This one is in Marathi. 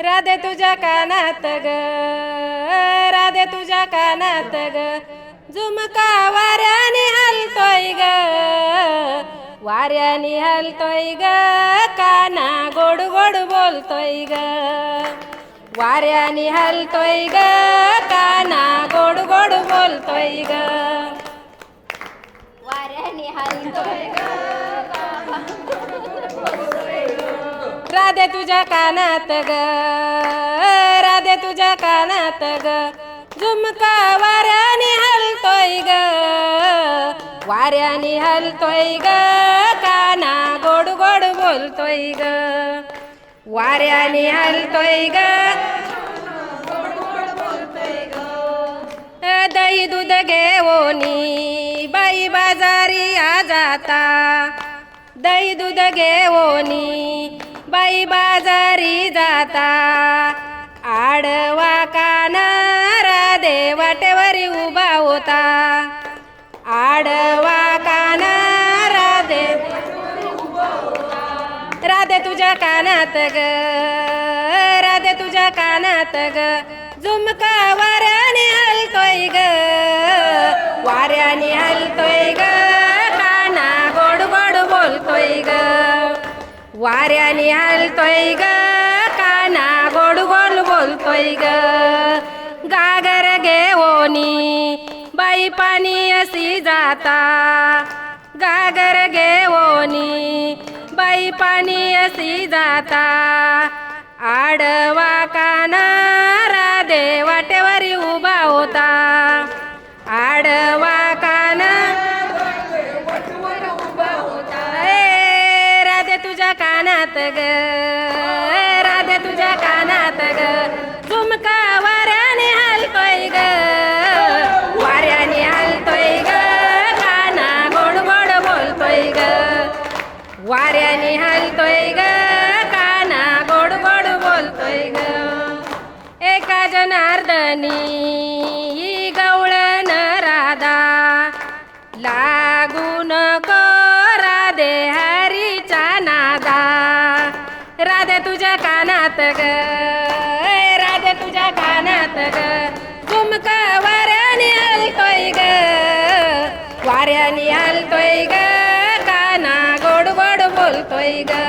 राधे तुझ्या कानात ग. राधे तुझ्या कानात ग. झुमका वाऱ्याने हलतोय ग. वाऱ्याने हलतोय ग. काना गोड गोड बोलतोय ग. वाऱ्याने हलतोय ग. काना गोड गोड बोलतोय ग. राधे तुझ्या कानात ग. राधे तुझ्या कानात ग. झुमका वाऱ्याने हलतोय ग. वाऱ्याने हलतोय ग. काना गोड गोड बोलतोय ग. वाऱ्याने हलतोय ग. दही दूध घेऊनी बाई बाजारी आ जाता. दही दूध घेवोनी. बाई बाजारी जाता. आडवा कानारा देवाटेवरी उभा होता. आडवा कानारा देव राधे तुझ्या कानात ग. राधे तुझ्या कानात ग. झुमका वाऱ्याने वाऱ्याने हलतोय ग काना गोड गोड बोलतोय ग. गागर घेवोनी बाई पाणी असी जाता. गागर घेवोनी बाई पाणी असी जाता. आडवा काना राधे वाटेवरी उभा होता. आडवा कानात ग. राधे तुझ्या कानात ग. झुमका वाऱ्याने हलतोय ग. वाऱ्याने हलतोय ग. काना गोड गोड बोलतोय ग. वाऱ्याने हलतोय ग. काना गोड गोड बोलतोय ग. एका जनार्दनी ही गवळण राधा. लागून नको तुझ्या कानात ग. राजा तुझ्या कानात ग. झुमका वाऱ्याने हलतोय ग. वाऱ्याने हलतोय ग. काना गोड गोड बोलतोय ग.